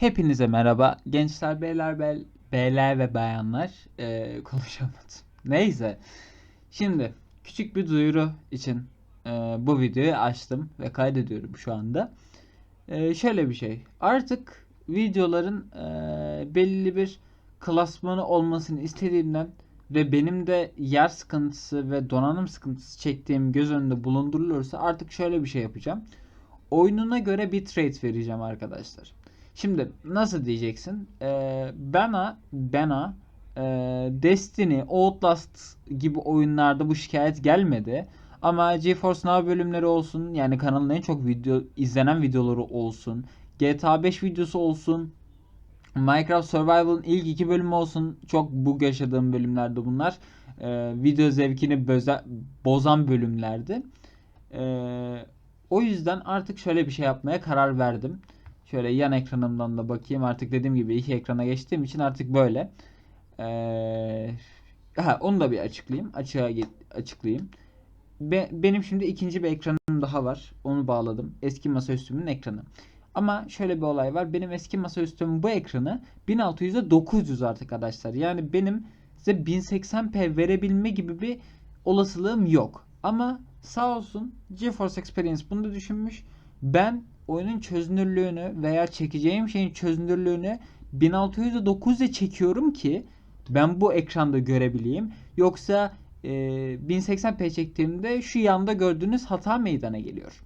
Hepinize merhaba. Gençler, beyler, bel, beyler ve bayanlar. Ee, konuşamadım. Neyse. Şimdi küçük bir duyuru için e, bu videoyu açtım ve kaydediyorum şu anda. E, şöyle bir şey. Artık videoların e, belli bir klasmanı olmasını istediğimden ve benim de yer sıkıntısı ve donanım sıkıntısı çektiğim göz önünde bulundurulursa artık şöyle bir şey yapacağım. Oyununa göre bitrate vereceğim arkadaşlar. Şimdi nasıl diyeceksin? Ee, bana bana e, Destiny, Outlast gibi oyunlarda bu şikayet gelmedi. Ama GeForce Now bölümleri olsun, yani kanalın en çok video izlenen videoları olsun, GTA 5 videosu olsun, Minecraft Survival'ın ilk iki bölümü olsun, çok bug yaşadığım bölümlerde bunlar. Ee, video zevkini böze- bozan bölümlerdi. Ee, o yüzden artık şöyle bir şey yapmaya karar verdim. Şöyle yan ekranımdan da bakayım. Artık dediğim gibi iki ekrana geçtiğim için artık böyle. Ee, ha, onu da bir açıklayayım. Açığa ge- açıklayayım. Be- benim şimdi ikinci bir ekranım daha var. Onu bağladım. Eski masaüstümün ekranı. Ama şöyle bir olay var. Benim eski masaüstümün bu ekranı 1600'e 900 artık arkadaşlar. Yani benim size 1080p verebilme gibi bir olasılığım yok. Ama sağ olsun GeForce Experience bunu da düşünmüş. Ben oyunun çözünürlüğünü veya çekeceğim şeyin çözünürlüğünü 1600'e 900'e çekiyorum ki ben bu ekranda görebileyim. Yoksa e, 1080p çektiğimde şu yanda gördüğünüz hata meydana geliyor.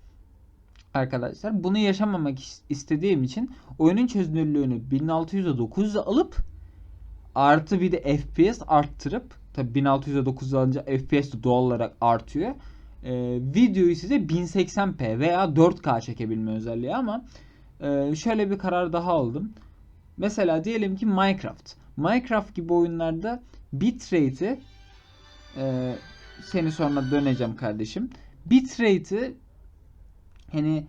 Arkadaşlar bunu yaşamamak is- istediğim için oyunun çözünürlüğünü 1600'e 900'e alıp artı bir de FPS arttırıp tabi 1600'e 900'e alınca FPS de doğal olarak artıyor. Ee, videoyu size 1080p veya 4K çekebilme özelliği ama e, şöyle bir karar daha aldım. Mesela diyelim ki Minecraft. Minecraft gibi oyunlarda bitrate'i e, seni sonra döneceğim kardeşim. Bitrate'i hani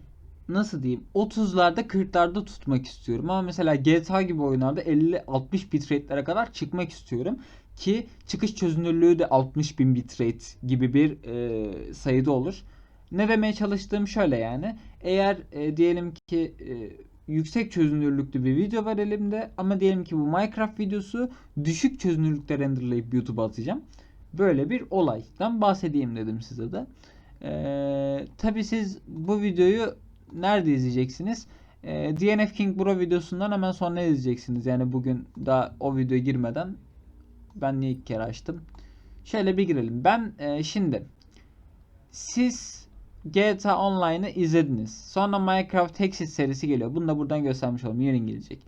nasıl diyeyim 30'larda 40'larda tutmak istiyorum ama mesela GTA gibi oyunlarda 50-60 bitrate'lere kadar çıkmak istiyorum ki çıkış çözünürlüğü de 60.000 bitrate gibi bir e, sayıda olur. Ne demeye çalıştığım şöyle yani eğer e, diyelim ki e, yüksek çözünürlüklü bir video var elimde ama diyelim ki bu Minecraft videosu düşük çözünürlükte renderlayıp YouTube'a atacağım. Böyle bir olaydan bahsedeyim dedim size de. Ee, tabii siz bu videoyu nerede izleyeceksiniz? Ee, DNF King Bro videosundan hemen sonra izleyeceksiniz. Yani bugün daha o videoya girmeden ben niye ilk kere açtım? Şöyle bir girelim. Ben e, şimdi siz GTA Online'ı izlediniz. Sonra Minecraft Texas serisi geliyor. Bunu da buradan göstermiş olalım. Yarın gelecek.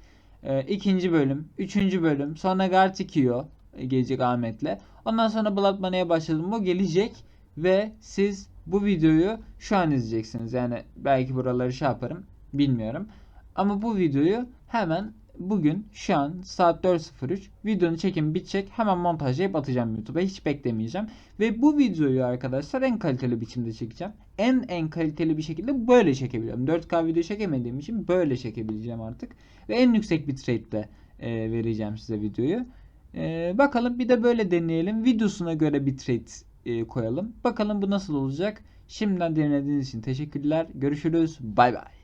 Ee, ikinci bölüm, üçüncü bölüm. Sonra Gartikio gelecek Ahmet'le. Ondan sonra Blood başladım. Bu gelecek ve siz bu videoyu şu an izleyeceksiniz. Yani belki buraları şey yaparım. Bilmiyorum. Ama bu videoyu hemen bugün şu an saat 4.03 videonun çekim bitecek. Hemen montajlayıp atacağım YouTube'a. Hiç beklemeyeceğim. Ve bu videoyu arkadaşlar en kaliteli biçimde çekeceğim. En en kaliteli bir şekilde böyle çekebiliyorum. 4K video çekemediğim için böyle çekebileceğim artık. Ve en yüksek bitrate'de e, vereceğim size videoyu. E, bakalım bir de böyle deneyelim. Videosuna göre bitrate e, koyalım. Bakalım bu nasıl olacak. Şimdiden dinlediğiniz için teşekkürler. Görüşürüz. Bay bay.